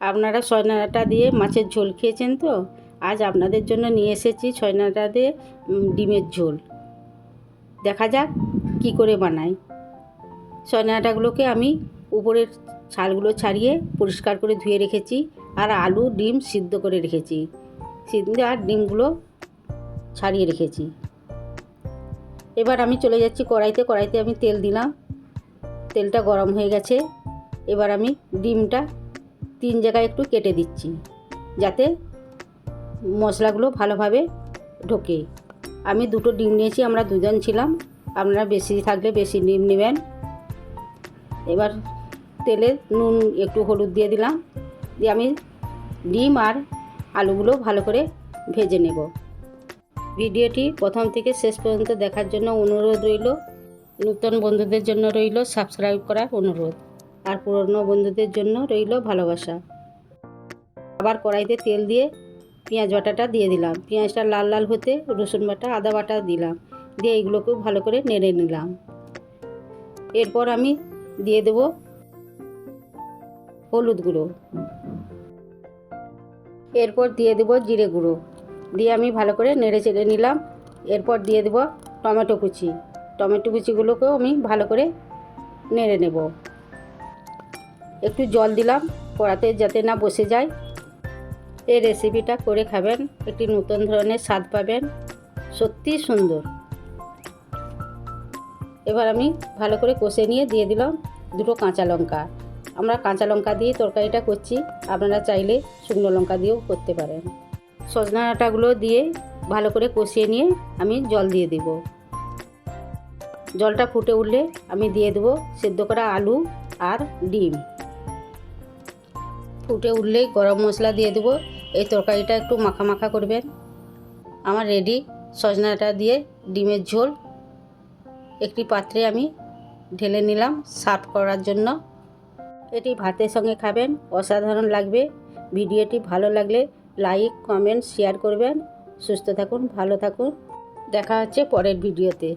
আপনারা সয়নাটা দিয়ে মাছের ঝোল খেয়েছেন তো? আজ আপনাদের জন্য নিয়ে এসেছি সয়নাটা দিয়ে ডিমের ঝোল। দেখা যাক কি করে বানাই। সয়নাটাগুলোকে আমি উপরের ছালগুলো ছাড়িয়ে পরিষ্কার করে ধুয়ে রেখেছি আর আলু, ডিম সিদ্ধ করে রেখেছি। সিদ্ধ আর ডিমগুলো ছাড়িয়ে রেখেছি। এবার আমি চলে যাচ্ছি কড়াইতে। কড়াইতে আমি তেল দিলাম। তেলটা গরম হয়ে গেছে। এবার আমি ডিমটা তিন জায়গায় একটু কেটে দিচ্ছি, যাতে মশলাগুলো ভালোভাবে ঢোকে। আমি দুটো ডিম নিয়েছি, আমরা দুজন ছিলাম। আপনারা বেশি থাকলে বেশি ডিম নেবেন। এবার তেলে নুন, একটু হলুদ দিয়ে দিলাম। দিয়ে আমি ডিম আর আলুগুলো ভালো করে ভেজে নেব। ভিডিওটি প্রথম থেকে শেষ পর্যন্ত দেখার জন্য অনুরোধ রইল। নূতন বন্ধুদের জন্য রইল সাবস্ক্রাইব করার অনুরোধ। আর পুরনো বন্ধুদের জন্য রইল ভালোবাসা। আবার কড়াইতে তেল দিয়ে পেঁয়াজ বাটাটা দিয়ে দিলাম। পেঁয়াজটা লাল লাল হতে রসুন বাটা, আদা বাটা দিলাম। দিয়ে এগুলোকেও ভালো করে নেড়ে নিলাম। এরপর আমি দিয়ে দেব হলুদ গুঁড়ো। এরপর দিয়ে দেব জিরে গুঁড়ো। দিয়ে আমি ভালো করে নেড়ে চেড়ে নিলাম। এরপর দিয়ে দেব টমেটো কুচি। টমেটো কুচিগুলোকেও আমি ভালো করে নেড়ে নেব। একটু জল দিলাম, কড়াতে যাতে না বসে যায়। এই রেসিপিটা করে খাবেন, একটি নতুন ধরনের স্বাদ পাবেন। সত্যি সুন্দর। এবার আমি ভালো করে কষে নিয়ে দিয়ে দিলাম দুটো কাঁচা লঙ্কা। আমরা কাঁচা লঙ্কা দিয়ে তরকারিটা করছি, আপনারা চাইলে শুকনো লঙ্কা দিয়েও করতে পারেন। সজনা ডাঁটাগুলো দিয়ে ভালো করে কষিয়ে নিয়ে আমি জল দিয়ে দেব। জলটা ফুটে উঠলে আমি দিয়ে দেবো সেদ্ধ করা আলু আর ডিম। ফুটে উঠলেই গরম মশলা দিয়ে দেবো। এই তরকারিটা একটু মাখা মাখা করবেন। আমার রেডি। সজনাটা দিয়ে ডিমের ঝোল। একটি পাত্রে আমি ঢেলে নিলাম সার্ভ করার জন্য। এটি ভাতের সঙ্গে খাবেন, অসাধারণ লাগবে। ভিডিওটি ভালো লাগলে লাইক, কমেন্ট, শেয়ার করবেন। সুস্থ থাকুন, ভালো থাকুন। দেখা হচ্ছে পরের ভিডিওতে।